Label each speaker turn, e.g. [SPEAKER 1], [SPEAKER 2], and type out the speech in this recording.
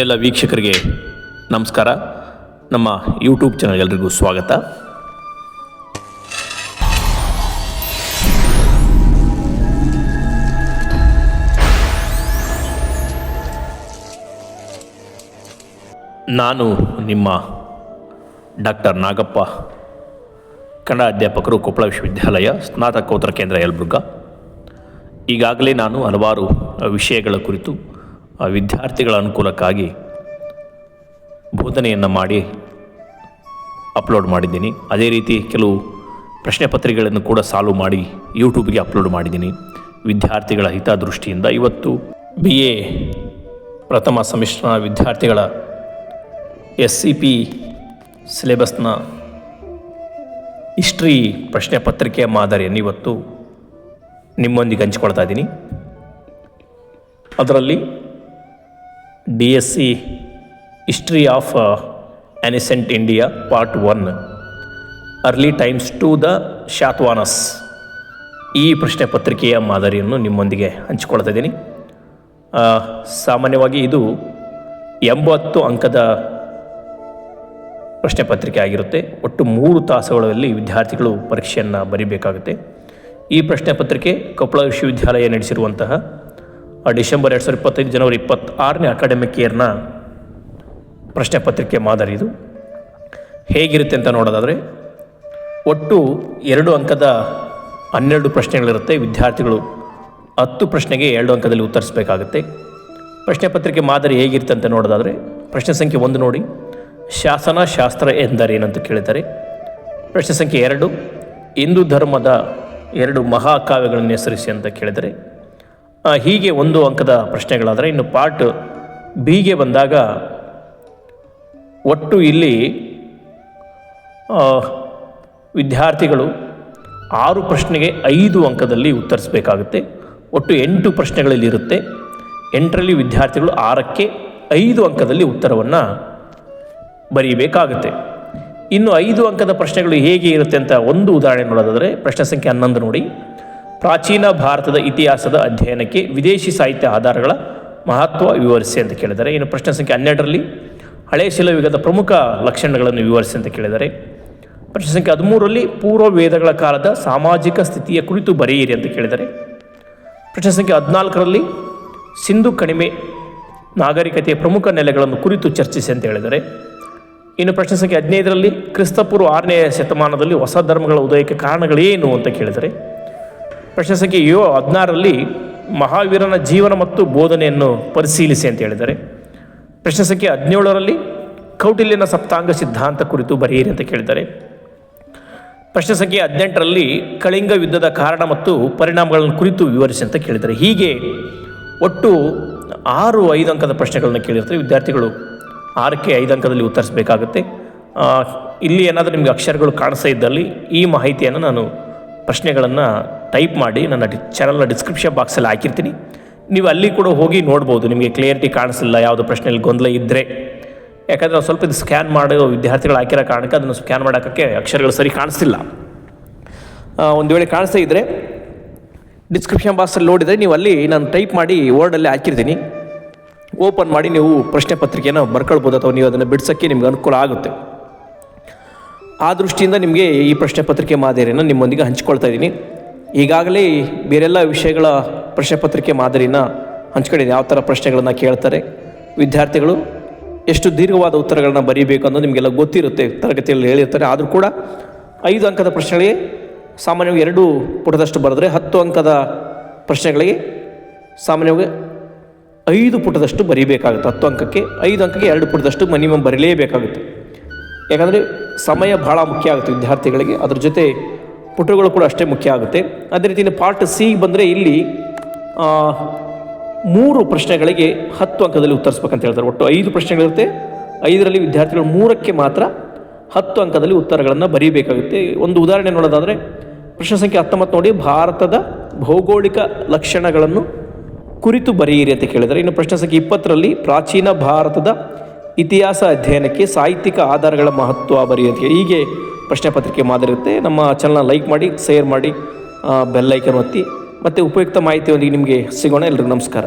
[SPEAKER 1] ಎಲ್ಲ ವೀಕ್ಷಕರಿಗೆ ನಮಸ್ಕಾರ. ನಮ್ಮ ಯೂಟ್ಯೂಬ್ ಚಾನಲ್ ಎಲ್ರಿಗೂ ಸ್ವಾಗತ. ನಾನು ನಿಮ್ಮ ಡಾಕ್ಟರ್ ನಾಗಪ್ಪ, ಕನ್ನಡ ಅಧ್ಯಾಪಕರು ಕೊಪ್ಪಳ ವಿಶ್ವವಿದ್ಯಾಲಯ ಸ್ನಾತಕೋತ್ತರ ಕೇಂದ್ರ ಯಲಬುರ್ಗ. ಈಗಾಗಲೇ ನಾನು ಹಲವಾರು ವಿಷಯಗಳ ಕುರಿತು ಆ, ವಿದ್ಯಾರ್ಥಿಗಳ ಅನುಕೂಲಕ್ಕಾಗಿ ಬೋಧನೆಯನ್ನು ಮಾಡಿ ಅಪ್ಲೋಡ್ ಮಾಡಿದ್ದೀನಿ. ಅದೇ ರೀತಿ ಕೆಲವು ಪ್ರಶ್ನೆ ಪತ್ರಿಕೆಗಳನ್ನು ಕೂಡ ಸಾಲ್ವ್ ಮಾಡಿ ಯೂಟ್ಯೂಬ್ಗೆ ಅಪ್ಲೋಡ್ ಮಾಡಿದ್ದೀನಿ. ವಿದ್ಯಾರ್ಥಿಗಳ ಹಿತದೃಷ್ಟಿಯಿಂದ ಇವತ್ತು ಬಿ ಎ ಪ್ರಥಮ ಸಮಿಶ್ರ ವಿದ್ಯಾರ್ಥಿಗಳ ಎಸ್ ಸಿ ಪಿ ಸಿಲೆಬಸ್ನ ಹಿಸ್ಟ್ರಿ ಪ್ರಶ್ನೆ ಪತ್ರಿಕೆಯ ಮಾದರಿಯನ್ನು ಇವತ್ತು ನಿಮ್ಮೊಂದಿಗೆ ಹಂಚಿಕೊಳ್ತಾ ಇದ್ದೀನಿ. ಅದರಲ್ಲಿ D S C history of ancient India part one early times to the ಶಾತ್ವಾನಸ್ ಈ ಪ್ರಶ್ನೆ ಪತ್ರಿಕೆಯ ಮಾದರಿಯನ್ನು ನಿಮ್ಮೊಂದಿಗೆ ಹಂಚಿಕೊಳ್ತಾ ಇದ್ದೀನಿ. ಸಾಮಾನ್ಯವಾಗಿ ಇದು ಎಂಬತ್ತು ಅಂಕದ ಪ್ರಶ್ನೆ ಪತ್ರಿಕೆ ಆಗಿರುತ್ತೆ. ಒಟ್ಟು ಮೂರು ತಾಸುಗಳಲ್ಲಿ ವಿದ್ಯಾರ್ಥಿಗಳು ಪರೀಕ್ಷೆಯನ್ನು ಬರೀಬೇಕಾಗುತ್ತೆ. ಈ ಪ್ರಶ್ನೆ ಪತ್ರಿಕೆ ಕೊಪ್ಪಳ ವಿಶ್ವವಿದ್ಯಾಲಯ ನಡೆಸಿರುವಂತಹ ಡಿಸೆಂಬರ್ ಎರಡು ಸಾವಿರದ ಇಪ್ಪತ್ತೈದು ಜನವರಿ ಇಪ್ಪತ್ತಾರನೇ ಅಕಾಡೆಮಿಕ್ ಇಯರ್ನ ಪ್ರಶ್ನೆ ಪತ್ರಿಕೆ ಮಾದರಿ ಇದು. ಹೇಗಿರುತ್ತೆ ಅಂತ ನೋಡೋದಾದರೆ, ಒಟ್ಟು ಎರಡು ಅಂಕದ ಹನ್ನೆರಡು ಪ್ರಶ್ನೆಗಳಿರುತ್ತೆ. ವಿದ್ಯಾರ್ಥಿಗಳು ಹತ್ತು ಪ್ರಶ್ನೆಗೆ ಎರಡು ಅಂಕದಲ್ಲಿ ಉತ್ತರಿಸಬೇಕಾಗುತ್ತೆ. ಪ್ರಶ್ನೆ ಪತ್ರಿಕೆ ಮಾದರಿ ಹೇಗಿರುತ್ತೆ ಅಂತ ನೋಡೋದಾದರೆ, ಪ್ರಶ್ನೆ ಸಂಖ್ಯೆ ಒಂದು ನೋಡಿ. ಶಾಸನ ಶಾಸ್ತ್ರ ಎಂದರೇನಂತ ಕೇಳಿದ್ದಾರೆ ಪ್ರಶ್ನೆ ಸಂಖ್ಯೆ ಎರಡು, ಹಿಂದೂ ಧರ್ಮದ ಎರಡು ಮಹಾಕಾವ್ಯಗಳನ್ನು ಹೆಸರಿಸಿ ಅಂತ ಕೇಳಿದರೆ ಹೀಗೆ ಒಂದು ಅಂಕದ ಪ್ರಶ್ನೆಗಳಾದರೆ ಇನ್ನು ಪಾರ್ಟ್ ಬಿಗೆ ಬಂದಾಗ ಒಟ್ಟು ಇಲ್ಲಿ ವಿದ್ಯಾರ್ಥಿಗಳು ಆರು ಪ್ರಶ್ನೆಗೆ ಐದು ಅಂಕದಲ್ಲಿ ಉತ್ತರಿಸಬೇಕಾಗುತ್ತೆ. ಒಟ್ಟು ಎಂಟು ಪ್ರಶ್ನೆಗಳಲ್ಲಿ ಇರುತ್ತೆ. ಎಂಟರಲ್ಲಿ ವಿದ್ಯಾರ್ಥಿಗಳು ಆರಕ್ಕೆ ಐದು ಅಂಕದಲ್ಲಿ ಉತ್ತರವನ್ನು ಬರೀಬೇಕಾಗುತ್ತೆ. ಇನ್ನು ಐದು ಅಂಕದ ಪ್ರಶ್ನೆಗಳು ಹೇಗೆ ಇರುತ್ತೆ ಅಂತ ಒಂದು ಉದಾಹರಣೆ ನೋಡೋದಾದರೆ ಪ್ರಶ್ನೆ ಸಂಖ್ಯೆ ಹನ್ನೊಂದು ನೋಡಿ. ಪ್ರಾಚೀನ ಭಾರತದ ಇತಿಹಾಸದ ಅಧ್ಯಯನಕ್ಕೆ ವಿದೇಶಿ ಸಾಹಿತ್ಯ ಆಧಾರಗಳ ಮಹತ್ವ ವಿವರಿಸಿ ಅಂತ ಕೇಳಿದರೆ, ಇನ್ನು ಪ್ರಶ್ನೆ ಸಂಖ್ಯೆ ಹನ್ನೆರಡರಲ್ಲಿ ಹಳೆಯ ಶಿಲಯುಗದ ಪ್ರಮುಖ ಲಕ್ಷಣಗಳನ್ನು ವಿವರಿಸಿ ಅಂತ ಕೇಳಿದರೆ, ಪ್ರಶ್ನೆ ಸಂಖ್ಯೆ ಹದಿಮೂರರಲ್ಲಿ ಪೂರ್ವ ವೇದಗಳ ಕಾಲದ ಸಾಮಾಜಿಕ ಸ್ಥಿತಿಯ ಕುರಿತು ಬರೆಯಿರಿ ಅಂತ ಕೇಳಿದರೆ, ಪ್ರಶ್ನೆ ಸಂಖ್ಯೆ ಹದಿನಾಲ್ಕರಲ್ಲಿ ಸಿಂಧು ಕಣಿವೆ ನಾಗರಿಕತೆಯ ಪ್ರಮುಖ ನೆಲೆಗಳನ್ನು ಕುರಿತು ಚರ್ಚಿಸಿ ಅಂತ ಹೇಳಿದರೆ, ಇನ್ನು ಪ್ರಶ್ನೆ ಸಂಖ್ಯೆ ಹದಿನೈದರಲ್ಲಿ ಕ್ರಿಸ್ತಪೂರ್ವ ಆರನೇ ಶತಮಾನದಲ್ಲಿ ಹೊಸ ಧರ್ಮಗಳ ಉದಯಕ್ಕೆ ಕಾರಣಗಳೇನು ಅಂತ ಕೇಳಿದರೆ ಪ್ರಶ್ನೆ ಸಂಖ್ಯೆ ಯೋ ಹದಿನಾರರಲ್ಲಿ ಮಹಾವೀರನ ಜೀವನ ಮತ್ತು ಬೋಧನೆಯನ್ನು ಪರಿಶೀಲಿಸಿ ಅಂತ ಹೇಳಿದ್ದಾರೆ. ಪ್ರಶ್ನೆ ಸಂಖ್ಯೆ ಹದಿನೇಳರಲ್ಲಿ ಕೌಟಿಲ್ಯನ ಸಪ್ತಾಂಗ ಸಿದ್ಧಾಂತ ಕುರಿತು ಬರೆಯಿರಿ ಅಂತ ಕೇಳಿದ್ದಾರೆ. ಪ್ರಶ್ನೆ ಸಂಖ್ಯೆ ಹದಿನೆಂಟರಲ್ಲಿ ಕಳಿಂಗ ಯುದ್ಧದ ಕಾರಣ ಮತ್ತು ಪರಿಣಾಮಗಳನ್ನು ಕುರಿತು ವಿವರಿಸಿ ಅಂತ ಕೇಳಿದ್ದಾರೆ. ಹೀಗೆ ಒಟ್ಟು ಆರು ಐದು ಅಂಕದ ಪ್ರಶ್ನೆಗಳನ್ನು ಕೇಳಿರ್ತಾರೆ. ವಿದ್ಯಾರ್ಥಿಗಳು ಆರಕ್ಕೆ ಐದು ಅಂಕದಲ್ಲಿ ಉತ್ತರಿಸಬೇಕಾಗುತ್ತೆ ಇಲ್ಲಿ ಏನಾದರೂ ನಿಮಗೆ ಅಕ್ಷರಗಳು ಕಾಣಿಸ್ತಾ ಇದ್ದಲ್ಲಿ ಈ ಮಾಹಿತಿಯನ್ನು ನಾನು ಪ್ರಶ್ನೆಗಳನ್ನು ಟೈಪ್ ಮಾಡಿ ನನ್ನ ಡಿ ಚಾನಲ್ನ ಡಿಸ್ಕ್ರಿಪ್ಷನ್ ಬಾಕ್ಸಲ್ಲಿ ಹಾಕಿರ್ತೀನಿ. ನೀವು ಅಲ್ಲಿ ಕೂಡ ಹೋಗಿ ನೋಡ್ಬೋದು, ನಿಮಗೆ ಕ್ಲಿಯರಿಟಿ ಕಾಣಿಸಿಲ್ಲ, ಯಾವುದೋ ಪ್ರಶ್ನೆಯಲ್ಲಿ ಗೊಂದಲ ಇದ್ದರೆ ಯಾಕಂದರೆ ಸ್ವಲ್ಪ ಇದು ಸ್ಕ್ಯಾನ್ ಮಾಡೋ ವಿದ್ಯಾರ್ಥಿಗಳು ಹಾಕಿರೋ ಕಾರಣಕ್ಕೆ ಅದನ್ನು ಸ್ಕ್ಯಾನ್ ಮಾಡೋಕ್ಕೆ ಅಕ್ಷರಗಳು ಸರಿ ಕಾಣಿಸ್ತಿಲ್ಲ. ಒಂದು ವೇಳೆ ಕಾಣಿಸ್ತಾ ಇದ್ದರೆ ಡಿಸ್ಕ್ರಿಪ್ಷನ್ ಬಾಕ್ಸಲ್ಲಿ ನೋಡಿದರೆ ನೀವು ಅಲ್ಲಿ ನಾನು ಟೈಪ್ ಮಾಡಿ ವರ್ಡಲ್ಲಿ ಹಾಕಿರ್ತೀನಿ. ಓಪನ್ ಮಾಡಿ ನೀವು ಪ್ರಶ್ನೆ ಪತ್ರಿಕೆಯನ್ನು ಬರ್ಕೊಳ್ಬೋದು ಅಥವಾ ನೀವು ಅದನ್ನು ಬಿಡ್ಸೋಕ್ಕೆ ನಿಮ್ಗೆ ಅನುಕೂಲ ಆಗುತ್ತೆ. ಆ ದೃಷ್ಟಿಯಿಂದ ನಿಮಗೆ ಈ ಪ್ರಶ್ನೆ ಪತ್ರಿಕೆ ಮಾದರಿಯನ್ನು ನಿಮ್ಮೊಂದಿಗೆ ಹಂಚ್ಕೊಳ್ತಾ ಇದ್ದೀನಿ. ಈಗಾಗಲೇ ಬೇರೆಲ್ಲ ವಿಷಯಗಳ ಪ್ರಶ್ನೆ ಪತ್ರಿಕೆ ಮಾದರಿನ ಹಂಚ್ಕೊಂಡಿದ್ದೀನಿ. ಯಾವ ಥರ ಪ್ರಶ್ನೆಗಳನ್ನು ಕೇಳ್ತಾರೆ, ವಿದ್ಯಾರ್ಥಿಗಳು ಎಷ್ಟು ದೀರ್ಘವಾದ ಉತ್ತರಗಳನ್ನು ಬರೀಬೇಕು ಅನ್ನೋದು ನಿಮಗೆಲ್ಲ ಗೊತ್ತಿರುತ್ತೆ, ತರಗತಿಯಲ್ಲಿ ಹೇಳಿರ್ತಾರೆ. ಆದರೂ ಕೂಡ ಐದು ಅಂಕದ ಪ್ರಶ್ನೆಗಳಿಗೆ ಸಾಮಾನ್ಯವಾಗಿ ಎರಡು ಪುಟದಷ್ಟು ಬರೆದ್ರೆ ಹತ್ತು ಅಂಕದ ಪ್ರಶ್ನೆಗಳಿಗೆ ಸಾಮಾನ್ಯವಾಗಿ ಐದು ಪುಟದಷ್ಟು ಬರೀಬೇಕಾಗುತ್ತೆ. ಹತ್ತು ಅಂಕಕ್ಕೆ, ಐದು ಅಂಕಕ್ಕೆ ಎರಡು ಪುಟದಷ್ಟು ಮಿನಿಮಮ್ ಬರೀಲೇಬೇಕಾಗುತ್ತೆ. ಯಾಕಂದರೆ ಸಮಯ ಭಾಳ ಮುಖ್ಯ ಆಗುತ್ತೆ ವಿದ್ಯಾರ್ಥಿಗಳಿಗೆ. ಅದ್ರ ಜೊತೆ ಪುಟಗಳು ಕೂಡ ಅಷ್ಟೇ ಮುಖ್ಯ ಆಗುತ್ತೆ. ಅದೇ ರೀತಿ ಪಾರ್ಟ್ ಸಿ ಬಂದರೆ ಇಲ್ಲಿ ಮೂರು ಪ್ರಶ್ನೆಗಳಿಗೆ ಹತ್ತು ಅಂಕದಲ್ಲಿ ಉತ್ತರಿಸ್ಬೇಕಂತ ಹೇಳ್ತಾರೆ. ಒಟ್ಟು ಐದು ಪ್ರಶ್ನೆಗಳಿರುತ್ತೆ. ಐದರಲ್ಲಿ ವಿದ್ಯಾರ್ಥಿಗಳು ಮೂರಕ್ಕೆ ಮಾತ್ರ ಹತ್ತು ಅಂಕದಲ್ಲಿ ಉತ್ತರಗಳನ್ನು ಬರೀಬೇಕಾಗುತ್ತೆ. ಒಂದು ಉದಾಹರಣೆ ನೋಡೋದಾದರೆ, ಪ್ರಶ್ನೆ ಸಂಖ್ಯೆ ಹತ್ತೊಂಬತ್ತು ನೋಡಿ, ಭಾರತದ ಭೌಗೋಳಿಕ ಲಕ್ಷಣಗಳನ್ನು ಕುರಿತು ಬರೆಯಿರಿ ಅಂತ ಕೇಳಿದರೆ ಇನ್ನು ಪ್ರಶ್ನೆ ಸಂಖ್ಯೆ ಇಪ್ಪತ್ತರಲ್ಲಿ ಪ್ರಾಚೀನ ಭಾರತದ ಇತಿಹಾಸ ಅಧ್ಯಯನಕ್ಕೆ ಸಾಹಿತ್ಯಿಕ ಆಧಾರಗಳ ಮಹತ್ವ ಬರೆಯೋದಕ್ಕೆ ಹೀಗೆ ಪ್ರಶ್ನೆ ಪತ್ರಿಕೆ ಮಾದರಿರುತ್ತೆ ನಮ್ಮ ಚಾನಲ್ನ ಲೈಕ್ ಮಾಡಿ ಶೇರ್ ಮಾಡಿ ಬೆಲ್ಲೈಕನ್ ಒತ್ತಿ, ಮತ್ತು ಉಪಯುಕ್ತ ಮಾಹಿತಿಯೊಂದಿಗೆ ನಿಮಗೆ ಸಿಗೋಣ. ಎಲ್ರಿಗೂ ನಮಸ್ಕಾರ.